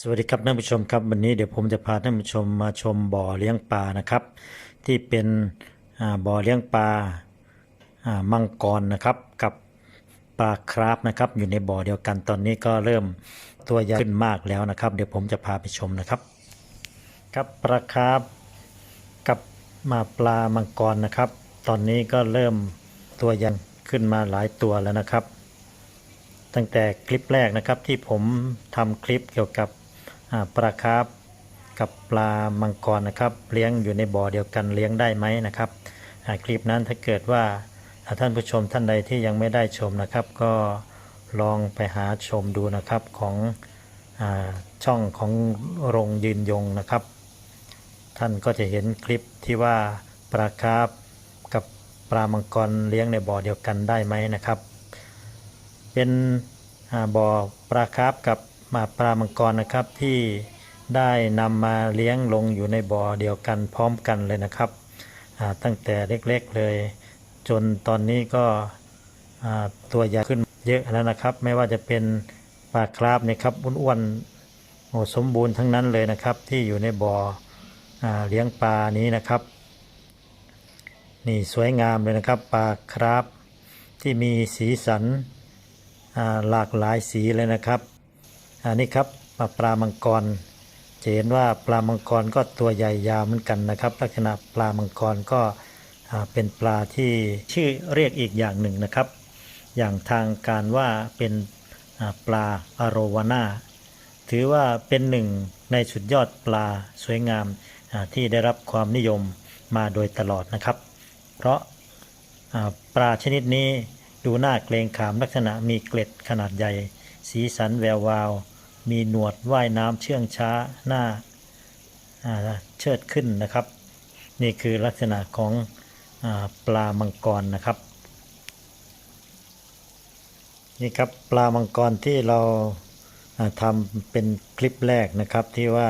สวัสดีครับท่านผู้ชมครับวันนี้เดี๋ยวผมจะพาท่านผู้ชมมาชมบ่อเลี้ยงปลานะครับ ที่เป็นบ่อเลี้ยงปลามังกรนะครับกับปลาคราฟนะครับ อยู่ในบ่อเดียวกันตอนนี้ก็เริ่มตัวใหญ่ขึ้นมากแล้วนะครับ เดี๋ยวผมจะพาไปชมนะครับ ครับปลาคราฟกับมาปลามังกรนะครับ ตอนนี้ก็เริ่มตัวใหญ่ขึ้นมาหลายตัวแล้วนะครับ ตั้งแต่คลิปแรกนะครับที่ผมทำคลิปเกี่ยวกับ ปลาคาร์ฟกับปลามังกรนะครับ เลี้ยงอยู่ในบ่อเดียวกันเลี้ยงได้ไหมนะครับคลิปนั้นถ้าเกิดว่าท่านผู้ชมท่านใดที่ยังไม่ได้ชมนะครับ ก็ลองไปหาชมดูนะครับของอช่องของโรงยืนยงนะครับ ท่านก็จะเห็นคลิปที่ว่าปลาคาร์ฟกับปลามังกรเลี้ยงในบ่อเดียวกันได้ไหมนะครับ เป็นบ่อปลาคาร์ฟกับ มาปลามังกรนะครับที่ได้นำมาเลี้ยงลงอยู่ในบ่อเดียวกันพร้อมกันเลยนะครับ ตั้งแต่เล็กๆเลย จนตอนนี้ก็ตัวใหญ่ขึ้นเยอะแล้วนะครับ ไม่ว่าจะเป็นปลาคราฟเนะครับอ้วนๆโอ้สมบูรณ์ทั้งนั้นเลยนะครับ ที่อยู่ในบ่ออเลี้ยงปลานี้นะครับ นี่สวยงามเลยนะครับปลาคราฟที่มีสีสันหลากหลายสีเลยนะครับ อันนี้ครับปลาปลามังกรจะเห็นว่าปลามังกรก็ตัวใหญ่ยาวเหมือนกันนะครับ ลักษณะปลามังกรก็เป็นปลาที่ชื่อเรียกอีกอย่างหนึ่งนะครับ อย่างทางการว่าเป็นปลาอโรวาน่าถือว่าเป็นหนึ่งในสุดยอดปลาสวยงามที่ได้รับความนิยมมาโดยตลอดนะครับ เพราะปลาชนิดนี้ดูน่าเกรงขามลักษณะมีเกล็ดขนาดใหญ่ สีสันแวววาว มีหนวดว่ายน้ำเชื่องช้าหน้าเชิดขึ้นนะครับ นี่คือลักษณะของอปลามังกรนะครับ นี่ครับปลามังกรที่เราาทำเป็นคลิปแรกนะครับที่ว่า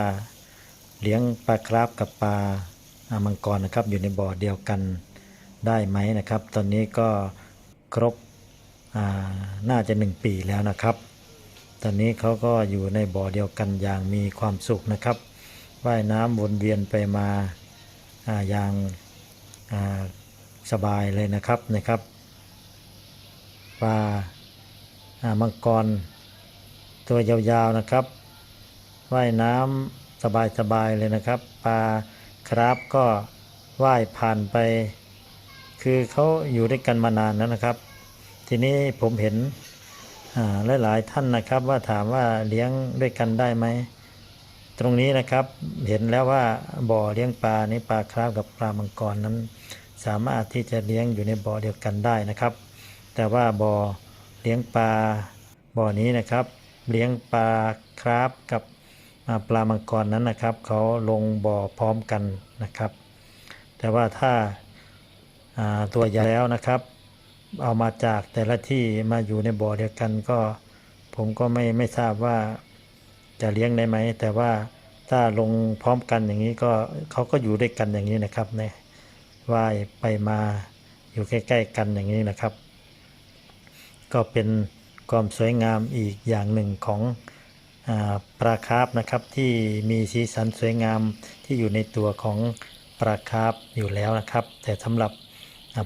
เลี้ยงปลาคราฟกับปลาามังกรนะครับ อยู่ในบ่อเดียวกันได้ไหมนะครับ ตอนนี้ก็ครบน่าจะหนึ่งปีแล้วนะครับ ตอนนี้เขาก็อยู่ในบ่อเดียวกันอย่างมีความสุขนะครับ ว่ายน้ำวนเวียนไปมาอาอย่างาสบายเลยนะครับนะครับปลามังกร ตัวยาวๆนะครับ ว่ายน้ำสบายๆเลยนะครับ ปลาคราฟก็ว่ายผ่านไป คือเขาอยู่ด้วยกันมานานแล้วนะครับ ทีนี้ผมเห็น หลายๆท่านนะครับว่าถามว่าเลี้ยงด้วยกันได้ไหมตรงนี้นะครับเห็นแล้วว่าบ่อเลี้ยงปลาในปลาคราฟกับปลามังกรนั้น สามารถที่จะเลี้ยงอยู่ในบ่อเดียวกันได้นะครับ แต่ว่าบ่อเลี้ยงปลาบ่อนี้นะครับ เลี้ยงปลาคราฟกับปลามังกรนั้นนะครับเขาลงบ่อพร้อมกันนะครับ แต่ว่าถ้าตัวใหญ่แล้วนะครับ เอามาจากแต่ละที่มาอยู่ในบ่อเดียวกันก็ ผมก็ไม่ไม่ทราบว่าจะเลี้ยงได้ไหม แต่ว่าถ้าลงพร้อมกันอย่างนี้ก็เขาก็อยู่ด้วยกันอย่างนี้นะครับเนี่ยว่ายไปมาอยู่ใกล้ ๆ กันอย่างนี้นะครับ ก็เป็นความสวยงามอีกอย่างหนึ่งของอปลาคาร์ฟนะครับที่มีสีสันสวยงามที่อยู่ในตัวของปลาคาร์ฟอยู่แล้วนะครับ แต่สำหรับ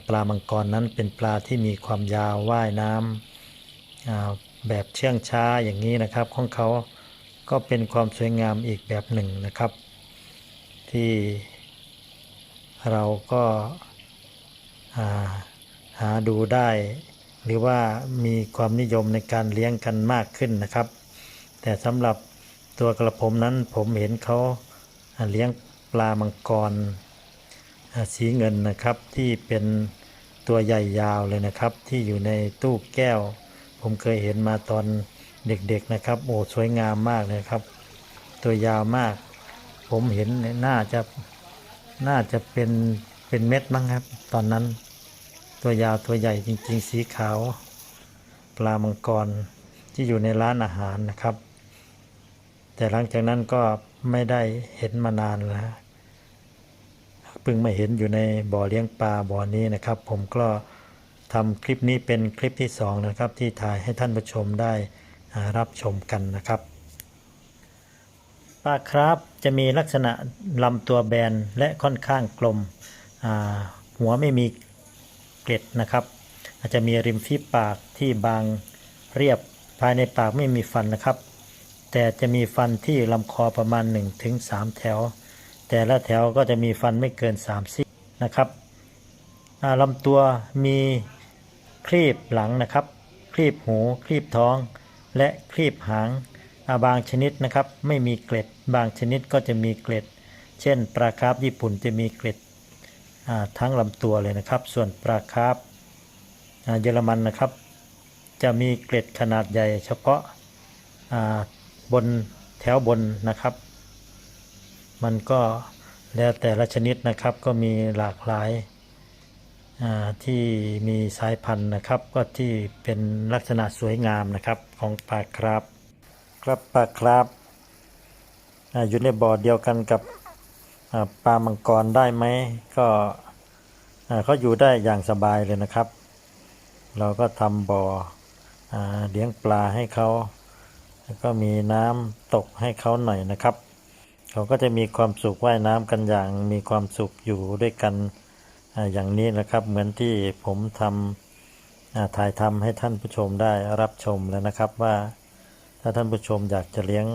ปลามังกรนั้นเป็นปลาที่มีความยาวว่ายน้ำอ่าแบบเชื่องช้าอย่างนี้นะครับของเขาก็เป็นความสวยงามอีกแบบหนึ่งนะครับ ที่เราก็อ่าหาดูได้ หรือว่ามีความนิยมในการเลี้ยงกันมากขึ้นนะครับ แต่สำหรับตัวกระผมนั้นผมเห็นเขาเลี้ยงปลามังกร สีเงินนะครับที่เป็นตัวใหญ่ยาวเลยนะครับ ที่อยู่ในตู้แก้ว ผมเคยเห็นมาตอนเด็กๆนะครับโอ้สวยงามมากเลยครับ ตัวยาวมาก ผมเห็นน่าจะน่าจะเป็นเป็นเม็ดมั้งครับ ตอนนั้น ตัวยาวตัวใหญ่จริง ๆ สีขาว ปลามังกรที่อยู่ในร้านอาหารนะครับ แต่หลังจากนั้นก็ไม่ได้เห็นมานานแล้ว พิ่งมาเห็นอยู่ในบ่อเลี้ยงปลาบ่อนี้นะครับ ผมก็ทำคลิปนี้เป็นคลิปที่สองนะครับที่ถ่ายให้ท่านผู้ชมได้รับชมกันนะครับปลาคราฟจะมีลักษณะลำตัวแบนและค่อนข้างกลมหัวไม่มีเกล็ดนะครับ อาจจะมีริมฝีปากที่บางเรียบภายในปากไม่มีฟันนะครับ แต่จะมีฟันที่ลำคอประมาณ 1-3 แถว แต่ละแถวก็จะมีฟันไม่เกิน3ซี่นะครับลำตัวมีครีบหลังนะครับ ครีบหูครีบท้อง และครีบหางบางชนิดนะครับ ไม่มีเกล็ด บางชนิดก็จะมีเกล็ด เช่น ปลาคาร์ฟญี่ปุ่นจะมีเกล็ดทั้งลำตัวเลยนะครับ ส่วนปลาคาร์ฟเยอรมันนะครับ จะมีเกล็ดขนาดใหญ่เฉพาะบนแถวบนนะครับ มันก็แล้วแต่ละชนิดนะครับก็มีหลากหลายที่มีสายพันธุ์นะครับ ก็ที่เป็นลักษณะสวยงามนะครับของปลาคราฟครับปลาคราฟอ่าอยู่ในบ่อเดียวกันกับปลามังกรได้ไหมก็เขาอยู่ได้อย่างสบายเลยนะครับ เราก็ทำบ่อเลี้ยงปลาให้เขาแล้วก็มีน้ำตกให้เขาหน่อยนะครับ เขาก็จะมีความสุขว่ายน้ำกันอย่างมีความสุขอยู่ด้วยกันอย่างนี้นะครับ เหมือนที่ผมทำอ่าถ่ายทำให้ท่านผู้ชมได้รับชมแล้วนะครับว่าถ้าท่านผู้ชมอยากจะเลี้ยง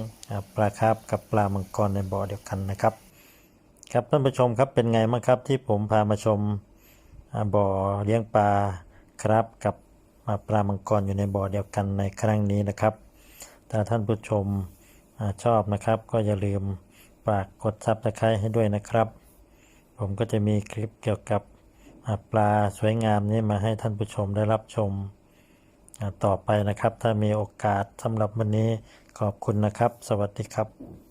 ปลาคาร์ฟกับปลามังกรในบ่อเดียวกันนะครับ ครับท่านผู้ชมครับเป็นไงบ้างครับที่ผมพามาชมบ่อเลี้ยงปลาครับกับปลามังกรอยู่ในบ่อเดียวกันในครั้งนี้นะครับถ้าท่านผู้ชมชอบนะครับก็อย่าลืม ฝากกดซับสไครต์ให้ด้วยนะครับ ผมก็จะมีคลิปเกี่ยวกับปลาสวยงามนี้มาให้ท่านผู้ชมได้รับชมต่อไปนะครับ ถ้ามีโอกาสสำหรับวันนี้ขอบคุณนะครับ สวัสดีครับ